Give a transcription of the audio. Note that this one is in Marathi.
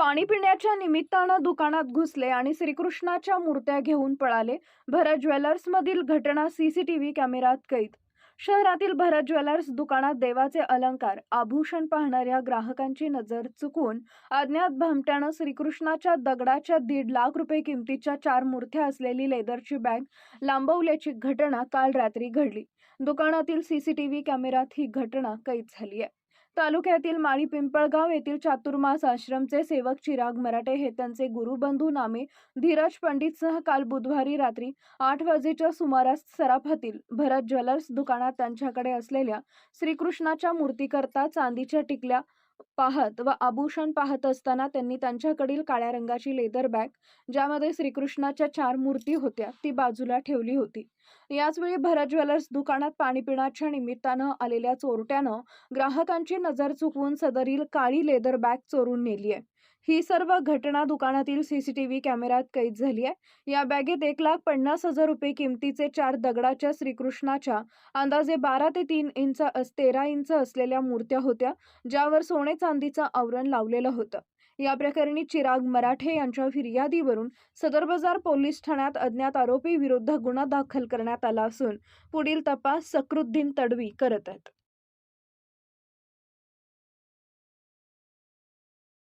पाणी पिण्याच्या निमित्तानं दुकानात घुसले आणि श्रीकृष्णाच्या मूर्त्या घेऊन पळाले भरत ज्वेलर्समधील घटना सीसीटीव्ही कॅमेऱ्यात कैद. शहरातील भरत ज्वेलर्स दुकानात देवाचे अलंकार आभूषण पाहणाऱ्या ग्राहकांची नजर चुकून अज्ञात भामट्यानं श्रीकृष्णाच्या दगडाच्या दीड लाख रुपये किमतीच्या चार मूर्त्या असलेली लेदरची बॅग लांबवल्याची घटना काल रात्री घडली. दुकानातील सीसीटीव्ही कॅमेऱ्यात ही घटना कैद झाली आहे. तालुक्यातील माळी पिंपळगाव येथील चातुर्मास आश्रमचे सेवक चिराग मराठे हे त्यांचे गुरुबंधू नामे धीरज पंडितसह काल बुधवारी रात्री आठ वाजेच्या सुमारास सराफातील भरत ज्वेलर्स दुकानात त्यांच्याकडे असलेल्या श्रीकृष्णाच्या मूर्तीकरता चांदीच्या टिकल्या पाहत व आभूषण पाहत असताना त्यांनी त्यांच्याकडील काळ्या रंगाची लेदर बॅग ज्यामध्ये श्रीकृष्णाच्या चार मूर्ती होत्या ती बाजूला ठेवली होती. याचवेळी भरत ज्वेलर्स दुकानात पाणी पिण्याच्या निमित्तानं आलेल्या चोरट्यानं ग्राहकांची नजर चुकवून सदरील काळी लेदर बॅग चोरून नेली आहे ही सर्व घटना दुकानातील सीसीटीव्ही कॅमेऱ्यात कैद झाली आहे. या बॅगेत एक लाख पन्नास हजार रुपये किमतीचे चार दगडाच्या श्रीकृष्णाच्या अंदाजे बारा ते तीन इंच अस तेरा इंच असलेल्या मूर्त्या होत्या ज्यावर सोने चांदीचं आवरण लावलेलं होतं. या प्रकरणी चिराग मराठे यांच्या फिर्यादीवरून सदर बाजार पोलीस ठाण्यात अज्ञात आरोपी विरुद्ध गुन्हा दाखल करण्यात आला असून पुढील तपास सक्रुद्दीन तडवी करत आहेत.